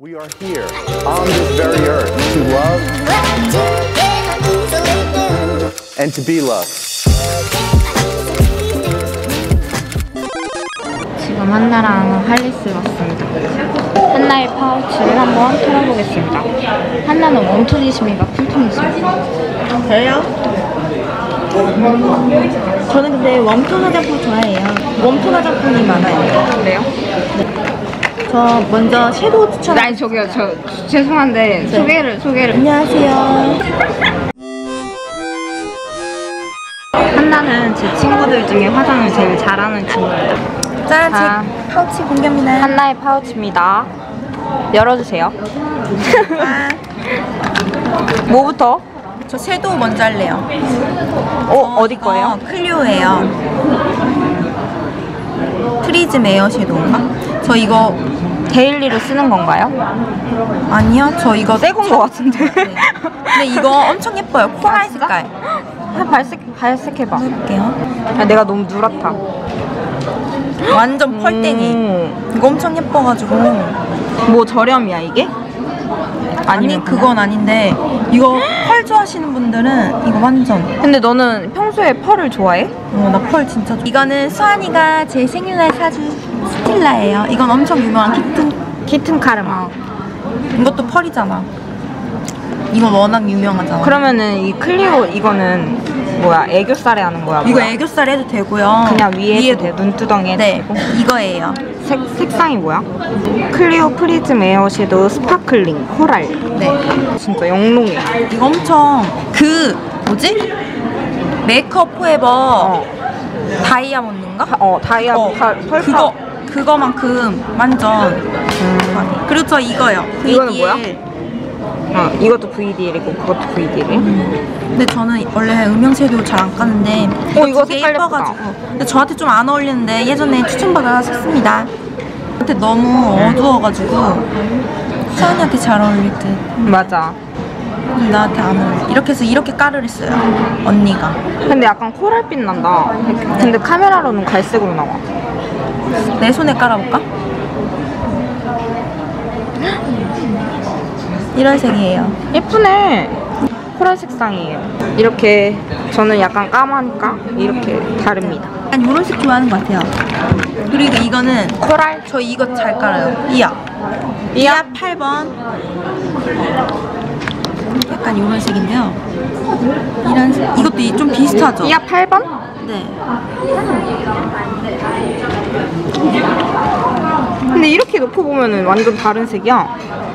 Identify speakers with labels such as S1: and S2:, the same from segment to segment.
S1: We are here on this very earth to love and to be loved.
S2: 지금 한나랑 할리스 왔습니다. 한나의 파우치를 한번 털어보겠습니다. 한나는 웜톤이십니까? 쿨톤이십니까?
S3: 저요? 저는 근데 웜톤 화장품 좋아해요. 웜톤 화장품이 많아요.
S2: 그래요?
S3: 저 먼저 섀도우 추천.
S2: 아니 저기요 저 죄송한데 소개를 소개를
S3: 안녕하세요.
S2: 한나는 제 친구들 중에 화장을 제일 잘하는 친구입니다.
S3: 짠,
S2: 아.
S3: 제 파우치 공개합니다.
S2: 한나의 파우치입니다. 열어주세요.
S3: 아,
S2: 뭐부터?
S3: 저 섀도우 먼저 할래요.
S2: 어 어 디 거예요?
S3: 어, 클리오예요. 프리즘 에어 섀도우인가? 저 이거
S2: 데일리로 쓰는 건가요?
S3: 아니요, 저 이거
S2: 새건 거 같은데.
S3: 네. 근데 이거 엄청 예뻐요. 코랄? 색깔.
S2: 한 발색 발색해봐.
S3: 해볼게요.
S2: 아, 내가 너무 누렇다.
S3: 완전 펄땡이.
S2: 음,
S3: 이거 엄청 예뻐가지고.
S2: 뭐 저렴이야 이게?
S3: 아니 그건 아닌데 이거 펄 좋아하시는 분들은 이거 완전
S2: 근데 너는 평소에 펄을 좋아해?
S3: 어나 펄 진짜 좋아 이거는 수환이가 제 생일날 사준 스틸라예요 이건 엄청 유명한 키튼
S2: 키튼 카르마.
S3: 이것도 펄이잖아 이건 워낙 유명하잖아
S2: 그러면은 이 클리오 이거는 뭐야 애교살에 하는 거야?
S3: 이거
S2: 뭐야?
S3: 애교살 해도 되고요
S2: 그냥 위에
S3: 위에도
S2: 돼 눈두덩이에
S3: 네
S2: 되고
S3: 이거예요
S2: 색 색상이 뭐야? 클리오 프리즘 에어 섀도우 스파클링 코랄.
S3: 네
S2: 진짜 영롱해.
S3: 이거 엄청 그 뭐지? 메이크업 포에버
S2: 어,
S3: 다이아몬드인가?
S2: 다- 어 다이아
S3: 어,
S2: 펄 펄.
S3: 그거 그거만큼 완전 그리고 저 이거요.
S2: 이거는
S3: VDL.
S2: 뭐야? 어 이것도 VDL이고 그것도 VDL.
S3: 근데 저는 원래 음영 섀도우 잘 안 까는데
S2: 어, 이거 색깔.
S3: 예뻐가지고 근데 저한테 좀 안 어울리는데 예전에 추천받아 샀습니다. 근데 너무 어두워가지고 수환이한테 잘 어울릴 듯
S2: 맞아.
S3: 근데 나한테 안 어울려. 이렇게 해서 이렇게 까르를 써요. 언니가.
S2: 근데 약간 코랄빛 난다. 근데 카메라로는 갈색으로 나와.
S3: 내 손에 깔아볼까? 이런 색이에요.
S2: 예쁘네. 코랄 색상이에요. 이렇게 저는 약간 까마니까 이렇게 다릅니다.
S3: 약간 이런 색 좋아하는 것 같아요. 그리고 이거는
S2: 코랄
S3: 저 이거 잘 깔아요. 이야. 이야 8번. 약간 이런 색인데요. 이런 색. 이것도 이- 좀 비슷하죠?
S2: 이야 8번?
S3: 네.
S2: 놓고 보면은 완전 다른 색이야.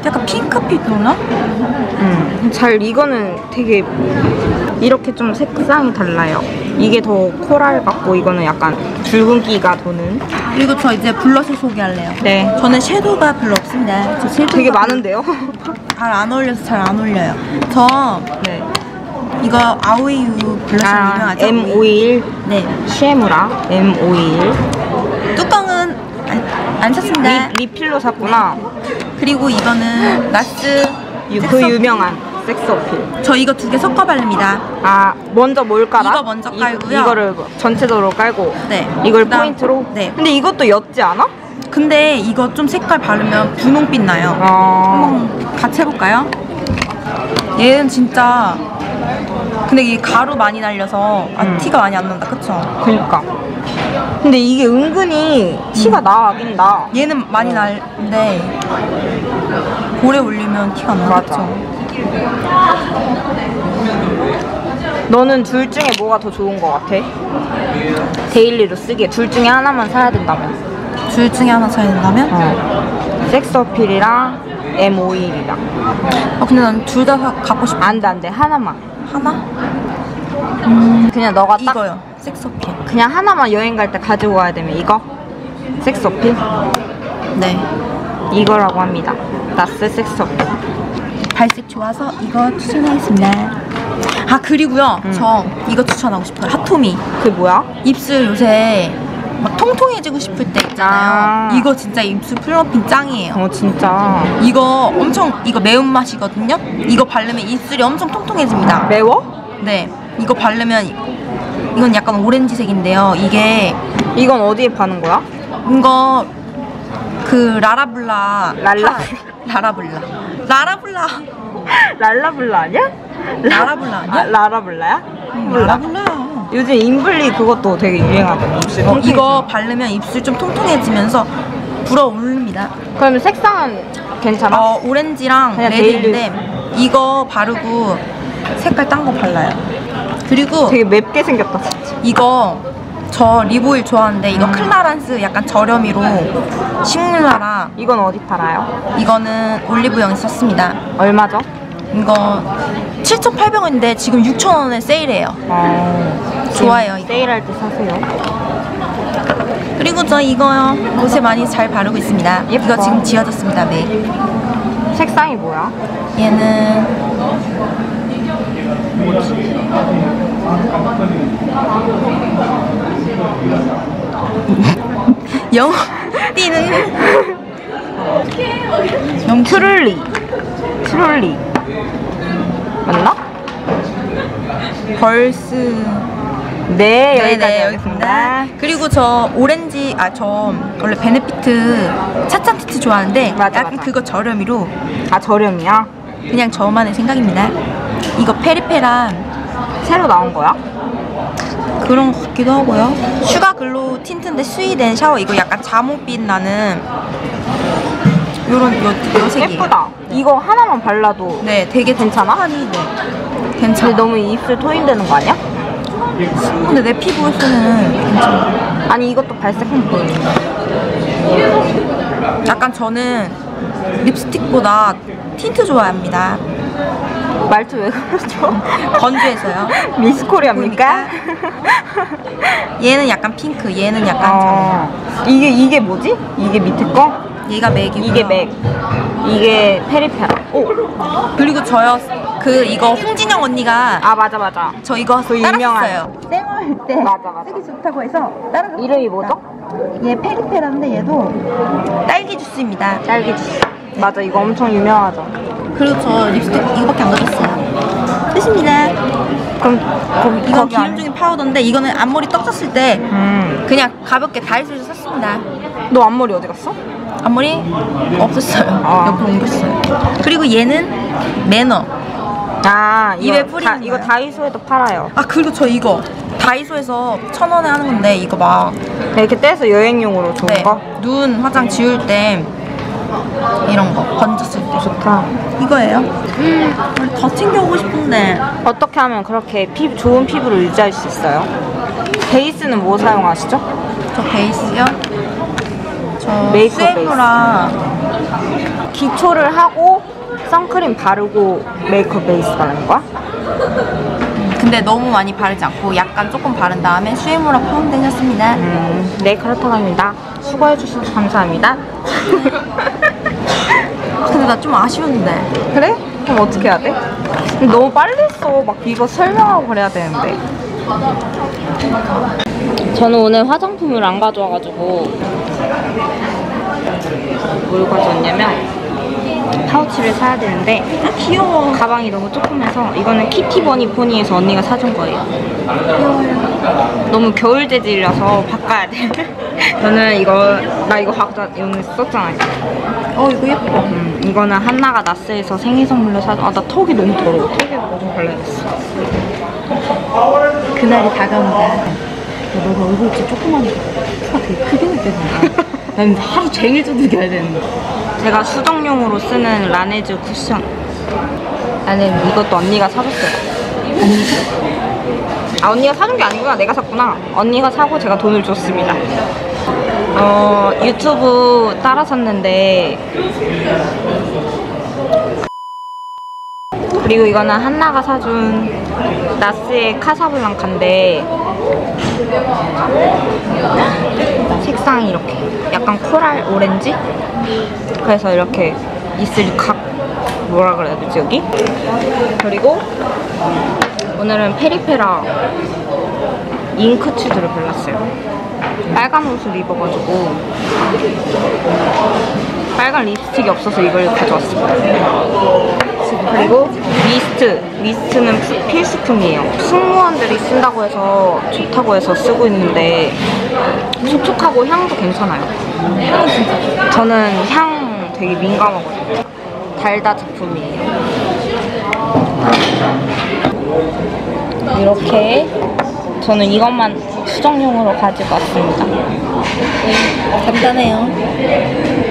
S3: 약간 핑크빛 도나?
S2: 음, 잘 이거는 되게 이렇게 좀 색상이 달라요. 이게 더 코랄 같고 이거는 약간 붉은기가 도는.
S3: 그리고 저 이제 블러셔 소개할래요.
S2: 네.
S3: 저는 섀도우가 별로 없습니다. 저 섀도우가
S2: 되게 많은데요?
S3: 잘 안 어울려서 잘 안 어울려요. 저
S2: 네.
S3: 이거 아오이유 블러셔
S2: 아,
S3: 유명하죠?
S2: M51
S3: 네.
S2: 쉐무라 M51
S3: 뚜껑은 안, 안 샀습니다.
S2: 리, 리필로 샀구나.
S3: 그리고 이거는 나스
S2: 유- 그 유명한 섹스 어필.
S3: 저 이거 두 개 섞어 바릅니다.
S2: 아 먼저 뭘 깔아?
S3: 이거 먼저 깔고요.
S2: 이, 거를 전체적으로 깔고
S3: 네.
S2: 이걸
S3: 그다음-
S2: 포인트로?
S3: 네.
S2: 근데 이것도 옅지 않아?
S3: 근데 이거 좀 색깔 바르면 분홍빛 나요.
S2: 아
S3: 한번 같이 해볼까요? 얘는 진짜 근데 이게 가루 많이 날려서 아,
S2: 음.
S3: 티가 많이 안 난다 그쵸?
S2: 그니까 근데 이게 은근히 티가 나긴 나
S3: 얘는 많이 날는데 오래 올리면 티가 안 나.
S2: 맞아.
S3: 그쵸?
S2: 너는 둘 중에 뭐가 더 좋은 거 같아? 데일리로 쓰기에 둘 중에 하나만 사야 된다면
S3: 둘 중에 하나 사야 된다면?
S2: 어. 섹스 어필이랑 M51이랑
S3: 어, 근데 난 둘 다 갖고 싶어.
S2: 안 돼 안 돼 하나만
S3: 하나?
S2: 그냥 너가 딱
S3: 이거요. 섹스어필.
S2: 그냥 하나만 여행 갈 때 가지고 가야 되면 이거? 섹스 어필?
S3: 네.
S2: 이거라고 합니다 나스 섹스 어필
S3: 발색 좋아서 이거 추천하겠습니다. 아 그리고요.
S2: 음.
S3: 저 이거 추천하고 싶어요. 핫토미.
S2: 그게 뭐야?
S3: 입술 요새 막 통통해지고 싶을 때 있잖아요.
S2: 아.
S3: 이거 진짜 입술 플럼핑 짱이에요.
S2: 어 진짜
S3: 이거 엄청 이거 매운맛이거든요. 이거 바르면 입술이 엄청 통통해집니다.
S2: 매워?
S3: 네. 이거 바르면 이- 이건 약간 오렌지색인데요. 이게
S2: 이건 어디에 파는 거야?
S3: 이거 그 라라블라
S2: 랄라?
S3: 파- 라라블라. 라라블라.
S2: 랄라블라 아니야?
S3: 라라블라 아니야?
S2: 아, 라라블라야? 몰라.
S3: 라라블라야.
S2: 요즘 인블리 그것도 되게. 입술
S3: 어. 이거 바르면 입술 좀 통통해지면서 불어오릅니다.
S2: 그러면 색상은 괜찮아?
S3: 어, 오렌지랑 레드인데 이거 바르고 색깔 딴 거 발라요. 그리고
S2: 되게 맵게 생겼다 진짜.
S3: 이거 저 립오일 좋아하는데
S2: 음.
S3: 이거 클라란스 약간 저렴이로 식물나라
S2: 이건 어디 팔아요?
S3: 이거는 올리브영에 썼습니다.
S2: 얼마죠?
S3: 이거 7,800원인데 지금 6,000원에 세일해요.
S2: 어,
S3: 좋아요, 이거.
S2: 세일할 때 사세요.
S3: 그리고 저 이거요. 옷에 많이 잘 바르고 있습니다.
S2: 예뻐.
S3: 이거 지금 지워졌습니다. 네.
S2: 색상이 뭐야?
S3: 얘는 영어 띠는
S2: 영 트룰리. 트룰리. 맞나?
S3: 벌스
S2: 네, 여기까지
S3: 네네
S2: 하겠습니다.
S3: 여기입니다. 그리고 저 오렌지 아 저 원래 베네피트 차찬 티트 좋아하는데
S2: 맞아,
S3: 약간
S2: 맞아.
S3: 그거 저렴이로
S2: 아, 저렴이야?
S3: 그냥 저만의 생각입니다. 이거 페리페란
S2: 새로 나온 거야?
S3: 그런 것 같기도 하고요. 슈가 글로 틴트인데 스위덴 샤워 이거 약간 자몽빛 나는 요런 요, 요 색이
S2: 예쁘다. 이거 하나만 발라도
S3: 네, 되게
S2: 괜찮아?
S3: 촉촉하니, 네.
S2: 근데
S3: 괜찮아.
S2: 너무 입술 토인되는 거 아니야?
S3: 근데 내 피부에서는 괜찮아.
S2: 아니 이것도 발색한 보이는데
S3: 약간 저는 립스틱보다 틴트 좋아합니다.
S2: 말투 왜 그러죠?
S3: 건조해서요.
S2: 미스코리아입니까?
S3: 얘는 약간 핑크, 얘는 약간.
S2: 어, 이게 이게 뭐지? 이게 밑에 거?
S3: 얘가 맥이고
S2: 이게 맥 이게 페리페라 오.
S3: 그리고 저요 그 이거 홍진영 언니가
S2: 아 맞아 맞아
S3: 저 이거
S2: 그 유명한
S3: 따랐어요. 땡을 때
S2: 맞아, 맞아.
S3: 쓰기 좋다고 해서 따라
S2: 이름이 뭐죠?
S3: 얘 페리페라인데 얘도 딸기 주스입니다.
S2: 딸기 주스 맞아 이거 엄청 유명하죠
S3: 저 립스틱 이거밖에 안 가졌어요. 끝입니다.
S2: 그럼 거기
S3: 이건
S2: 거기
S3: 기름
S2: 안-
S3: 중인 파우더인데 이거는 앞머리 떡 졌을 때
S2: 음.
S3: 그냥 가볍게 다이소에서 샀습니다.
S2: 너 앞머리 어디 갔어?
S3: 앞머리 없었어요.
S2: 아.
S3: 옆으로 옮겼어요. 그리고 얘는 매너.
S2: 아
S3: 입에
S2: 이거
S3: 뿌리는
S2: 다, 이거. 다이소에도 팔아요
S3: 아 그리고 저 이거 다이소에서 천 원에 하는 건데 이거 막
S2: 이렇게 떼서 여행용으로 좋은
S3: 네,
S2: 거
S3: 눈 화장 지울 때 이런 거 건졌을 때
S2: 좋다
S3: 이거예요. 우리 더 챙겨오고 싶은데
S2: 어떻게 하면 그렇게 피, 좋은 피부를 유지할 수 있어요? 베이스는 뭐 사용하시죠?
S3: 저 베이스요. 저
S2: 메이크업
S3: 세이브라
S2: 기초를 하고 선크림 바르고 메이크업 베이스 바르는 거야?
S3: 근데 너무 많이 바르지 않고 약간 조금 바른 다음에 슈에무라 파운데이션 씁니다.
S2: 음, 네 그렇다고 합니다 수고해주셔서 감사합니다
S3: 근데 나 좀 아쉬웠는데
S2: 그래? 그럼 어떻게 해야 돼? 너무 빨리 써. 막 이거 설명하고 그래야 되는데. 저는 오늘 화장품을 안 가져와가지고 뭘 가져왔냐면 파우치를 사야 되는데
S3: 아 귀여워.
S2: 가방이 너무 조그매서 이거는 키티버니 포니에서 언니가 사준 거예요. 너무 겨울 재질이라서 바꿔야 돼. 저는 이거 나 이거 각자 오늘 썼잖아.
S3: 어 이거 예뻐.
S2: 음, 이거는 한나가 나스에서 생일 선물로 사준 아나 턱이 너무 더러워 턱에 뭐좀 발라야겠어
S3: 그날이 다가온다.
S2: 야, 너가 얼굴 진짜 조그마하니까 키가 되게 크게 느껴진다 난 하루 종일 두들겨야 되는데 제가 수정용으로 쓰는 라네즈 쿠션. 나는 이것도 언니가 사줬어요. 아 언니가 사준 게 아니구나. 내가 샀구나. 언니가 사고 제가 돈을 줬습니다. 어 유튜브 따라 샀는데. 그리고 이거는 한나가 사준 나스의 카사블랑카인데. 색상이 이렇게 약간 코랄 오렌지? 그래서 이렇게 입술이 각 뭐라 그래야 되지 여기? 그리고 오늘은 페리페라 잉크 추드를 발랐어요 빨간 옷을 입어가지고 빨간 립스틱이 없어서 이걸 가져왔습니다 그리고 미스트 미스트는 피- 필수품이에요 승무원들이 쓴다고 해서 좋다고 해서 쓰고 있는데 촉촉하고 향도 괜찮아요 저는 향 되게 민감하거든요 달다 제품이에요. 이렇게 저는 이것만 수정용으로 가지고 왔습니다.
S3: 간단해요.